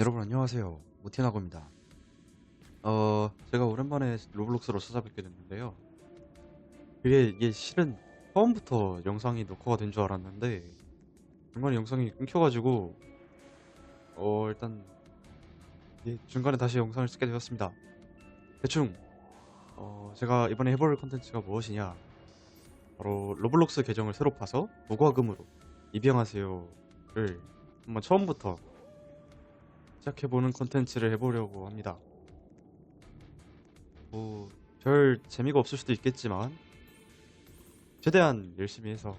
여러분 안녕하세요. 모티나고입니다. 어 제가 오랜만에 로블록스로 찾아뵙게 됐는데요. 그게 이게 실은 처음부터 영상이 녹화가 된 줄 알았는데 중간에 영상이 끊겨가지고 어 일단 예, 중간에 다시 영상을 찍게 되었습니다. 대충 어 제가 이번에 해볼 컨텐츠가 무엇이냐. 바로 로블록스 계정을 새로 파서 무과금으로 입양하세요를 한번 처음부터 시작해보는 컨텐츠를 해보려고 합니다. 뭐, 별 재미가 없을 수도 있겠지만, 최대한 열심히 해서,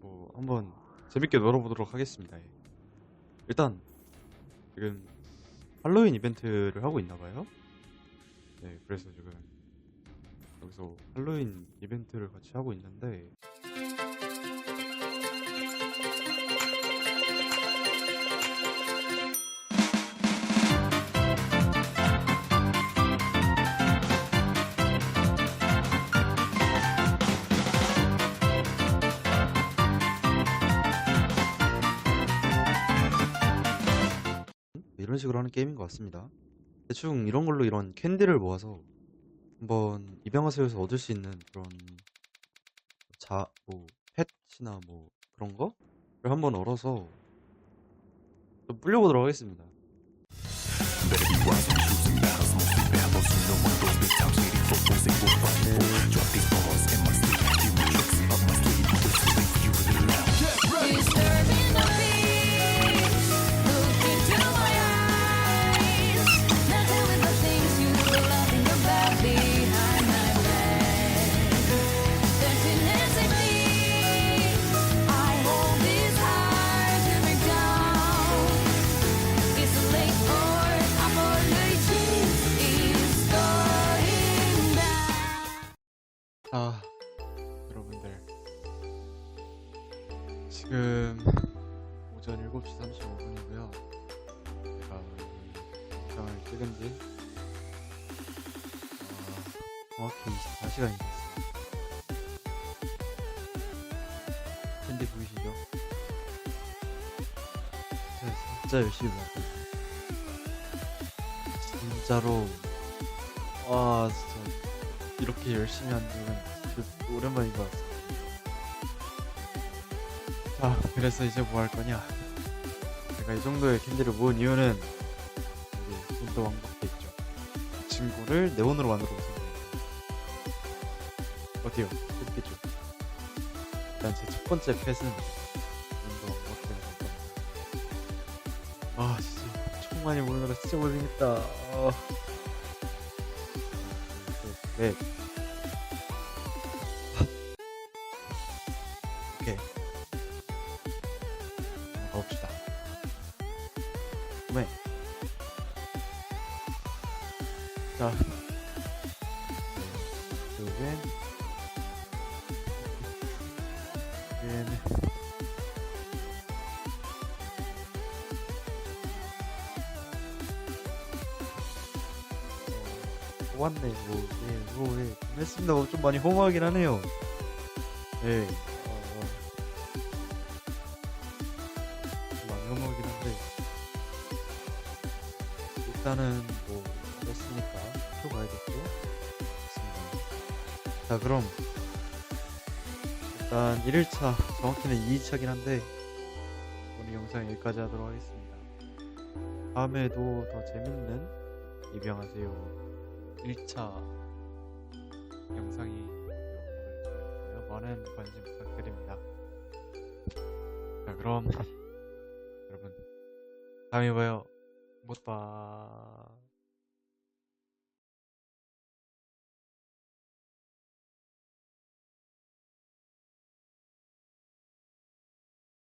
뭐, 한번 재밌게 놀아보도록 하겠습니다. 예. 일단, 지금 할로윈 이벤트를 하고 있나봐요. 네, 그래서 지금 여기서 할로윈 이벤트를 같이 하고 있는데, 이런 식으로 하는 게임인 것 같습니다. 대충 이런 걸로 이런 캔디를 모아서 한번 입양하세요에서 얻을 수 있는 그런 자, 뭐, 펫이나 뭐 그런 거를 한번 얼어서 좀 불려보도록 하겠습니다. 아, 여러분들. 지금 오전 7시 35분이고요. 제가 이 영상을 찍은 지 어, 정확히 24시간이 됐습니다. 캔디 보이시죠? 제가 진짜 열심히 있어요. 진짜로 와 진짜 이렇게 열심히 한 적은 진짜 오랜만인 것 같습니다. 자, 그래서 이제 뭐 할 거냐? 제가 이 정도의 캔디를 모은 이유는 이제 좀더 왕복돼 있죠. 이 친구를 네온으로 만들어 보세요. 어때요? 재밌겠죠? 일단 제 첫 번째 펫은 좀더 왕복되는 겁니다. 아, 진짜 총 많이 모으느라 진짜 고생했다. 아. 네. 오케이. 한번 가봅시다. 네. 자. 여기엔. 여기엔. 어, 왔네, 뭐, 예, 뭐, 예. 했습니다. 뭐, 좀 많이 허무하긴 하네요. 예. 어, 어. 좀 많이 허무하긴 한데. 일단은, 뭐, 얻었으니까, 표 가야겠죠? 좋습니다. 자, 그럼. 일단, 1일차, 정확히는 2일차긴 한데, 오늘 영상 여기까지 하도록 하겠습니다. 다음에도 더 재밌는 입양하세요. 1차 영상이 되었고요. 많은 관심 부탁드립니다. 자, 그럼 여러분 다음에 봐요. 못 봐.